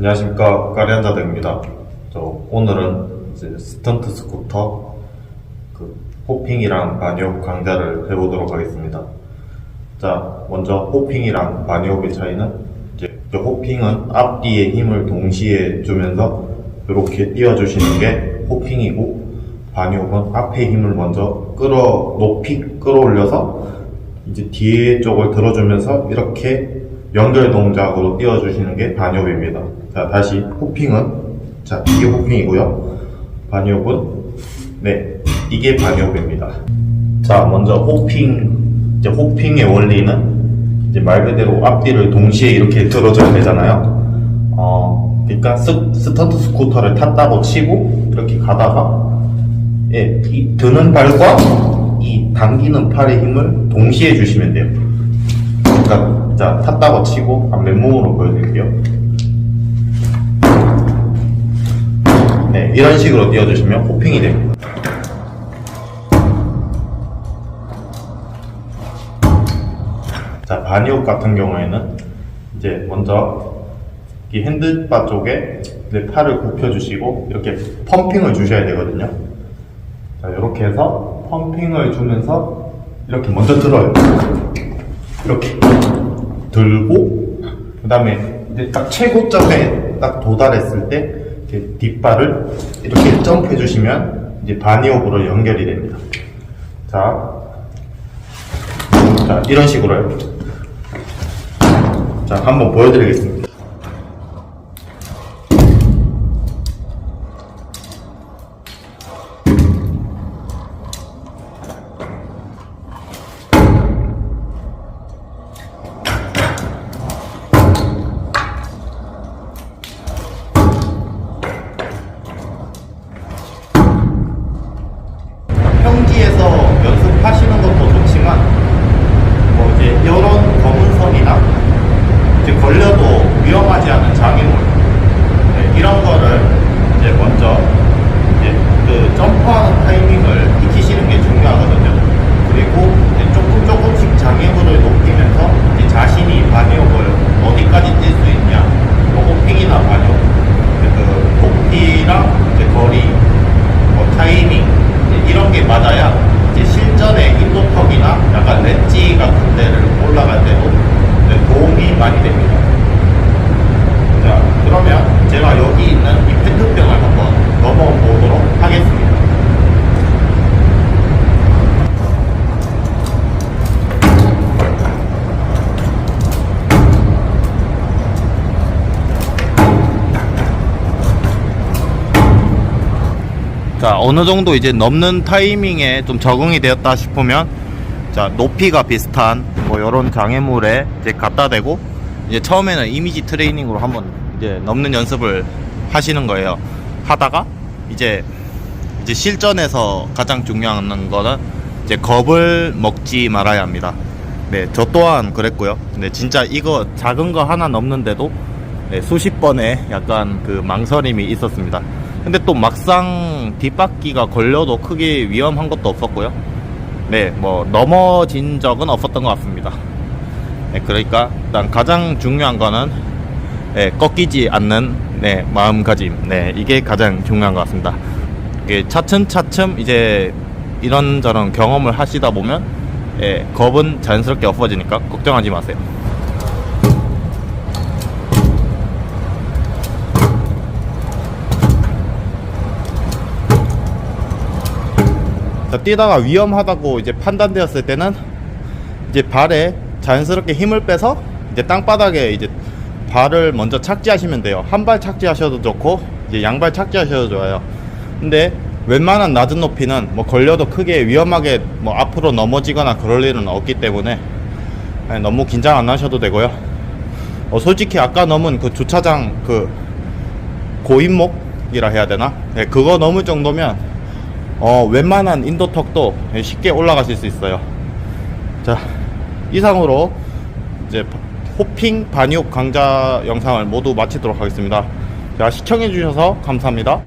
안녕하십니까 까리안자드입니다. 저 오늘은 이제 스턴트 스쿠터 그 호핑이랑 바니옵 강좌를 해보도록 하겠습니다. 자 먼저 호핑이랑 바니옵의 차이는 이제 저 호핑은 앞뒤에 힘을 동시에 주면서 이렇게 띄워주시는 게 호핑이고 바니옵은 앞에 힘을 먼저 끌어 높이 끌어올려서 이제 뒤에 쪽을 들어주면서 이렇게 연결 동작으로 띄워주시는 게 바니옵입니다. 자, 다시 호핑은, 자, 이게 호핑이고요. 바니옵은, 네, 이게 바니옵입니다. 자, 먼저 호핑, 이제 호핑의 원리는 이제 말 그대로 앞뒤를 동시에 이렇게 들어줘야 되잖아요. 어, 그러니까 스, 스턴트 스쿠터를 탔다고 치고 이렇게 가다가 예, 이 드는 발과 이 당기는 팔의 힘을 동시에 주시면 돼요. 그러니까 자 탔다고 치고 한 맨몸으로 보여드릴게요. 네, 이런 식으로 띄워주시면 호핑이 됩니다. 자, 바니옥 같은 경우에는 이제 먼저 이 핸들바 쪽에 내 팔을 굽혀주시고 이렇게 펌핑을 주셔야 되거든요. 자, 이렇게 해서 펌핑을 주면서 이렇게 먼저 들어요. 이렇게 들고 그 다음에 이제 딱 최고점에 딱 도달했을 때 이렇게 뒷발을 이렇게 점프해 주시면 이제 바니오브로 연결이 됩니다. 자, 자 이런 식으로요. 자 한번 보여드리겠습니다. 평지에서 연습하시는 것도 좋지만 뭐 이제 이런 검은 선이나 이제 걸려도 위험하지 않은 장애물 네, 이런 거를 이제 먼저 이제 그 점프하는 타이밍을 익히시는 게 중요하거든요. 그리고 이제 조금 조금씩 장애물을 높이면서 이제 자신이 반역을 어디까지 뛸 수 있냐, 뭐 호핑이나 반역, 그 높이랑 이제 거리, 뭐 타이밍 이런 게 맞아야 이제 실전에 인도턱이나 약간 렛지 같은 데를 올라갈 때도 네, 도움이 많이 됩니다. 자 그러면 제가 여기 있는 자 어느 정도 이제 넘는 타이밍에 좀 적응이 되었다 싶으면 자 높이가 비슷한 뭐 이런 장애물에 이제 갖다 대고 이제 처음에는 이미지 트레이닝으로 한번 이제 넘는 연습을 하시는 거예요. 하다가 이제 이제 실전에서 가장 중요한 거는 이제 겁을 먹지 말아야 합니다. 네 저 또한 그랬고요. 근데 진짜 이거 작은 거 하나 넘는데도 네, 수십 번의 약간 그 망설임이 있었습니다. 근데 또 막상 뒷바퀴가 걸려도 크게 위험한 것도 없었고요. 네, 뭐 넘어진 적은 없었던 것 같습니다. 네, 그러니까 일단 가장 중요한 거는 네, 꺾이지 않는 네, 마음가짐. 네, 이게 가장 중요한 것 같습니다. 이게 차츰차츰 이제 이런저런 경험을 하시다 보면 예, 겁은 자연스럽게 없어지니까 걱정하지 마세요. 뛰다가 위험하다고 이제 판단되었을 때는 이제 발에 자연스럽게 힘을 빼서 이제 땅바닥에 이제 발을 먼저 착지하시면 돼요. 한 발 착지하셔도 좋고 이제 양발 착지하셔도 좋아요. 근데 웬만한 낮은 높이는 뭐 걸려도 크게 위험하게 뭐 앞으로 넘어지거나 그럴 일은 없기 때문에 예, 너무 긴장 안 하셔도 되고요. 어, 솔직히 아까 넘은 그 주차장 그 고인목이라 해야 되나? 예, 그거 넘을 정도면 어, 웬만한 인도턱도 쉽게 올라가실 수 있어요. 자, 이상으로 이제 호핑 반이옥 강좌 영상을 모두 마치도록 하겠습니다. 자, 시청해 주셔서 감사합니다.